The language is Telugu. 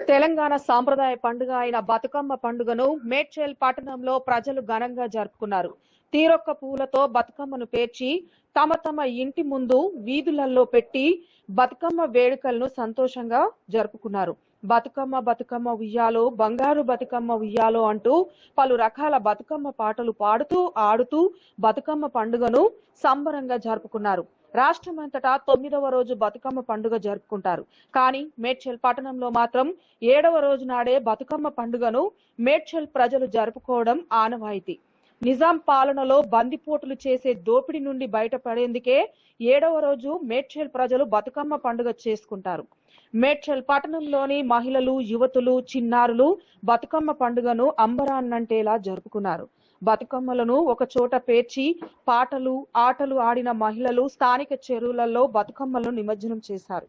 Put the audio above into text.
తెలంగాణ సాంప్రదాయ పండుగ అయిన బతుకమ్మ పండుగను మేడ్చేల్ పట్టణంలో ప్రజలు ఘనంగా జరుపుకున్నారు. తీరొక్క పూలతో బతుకమ్మను పేర్చి తమ తమ ఇంటి ముందు వీధులలో పెట్టి బతుకమ్మ వేడుకలను సంతోషంగా జరుపుకున్నారు. బతుకమ్మ బతుకమ్మ ఉయ్యాలో బంగారు బతుకమ్మ ఉయ్యాలో అంటూ పలు రకాల బతుకమ్మ పాటలు పాడుతూ ఆడుతూ బతుకమ్మ పండుగను సంబరంగా జరుపుకున్నారు. రాష్ట్రమంతటా తొమ్మిదవ రోజు బతుకమ్మ పండుగ జరుపుకుంటారు. కానీ మేడ్చల్ పట్టణంలో మాత్రం ఏడవ రోజు నాడే బతుకమ్మ పండుగను మేడ్చల్ ప్రజలు జరుపుకోవడం ఆనవాయితీ. నిజాం పాలనలో బందిపోటులు చేసే దోపిడీ నుండి బయటపడేందుకే ఏడవ రోజు మేడ్చల్ ప్రజలు బతుకమ్మ పండుగ చేసుకుంటారు. మేడ్చల్ పట్టణంలోని మహిళలు యువతులు చిన్నారులు బతుకమ్మ పండుగను అంబరాన్నంటేలా జరుపుకున్నారు. బతుకమ్మలను ఒక చోట పేర్చి పాటలు ఆటలు ఆడిన మహిళలు స్థానిక చెరువులలో బతుకమ్మలను నిమజ్జనం చేశారు.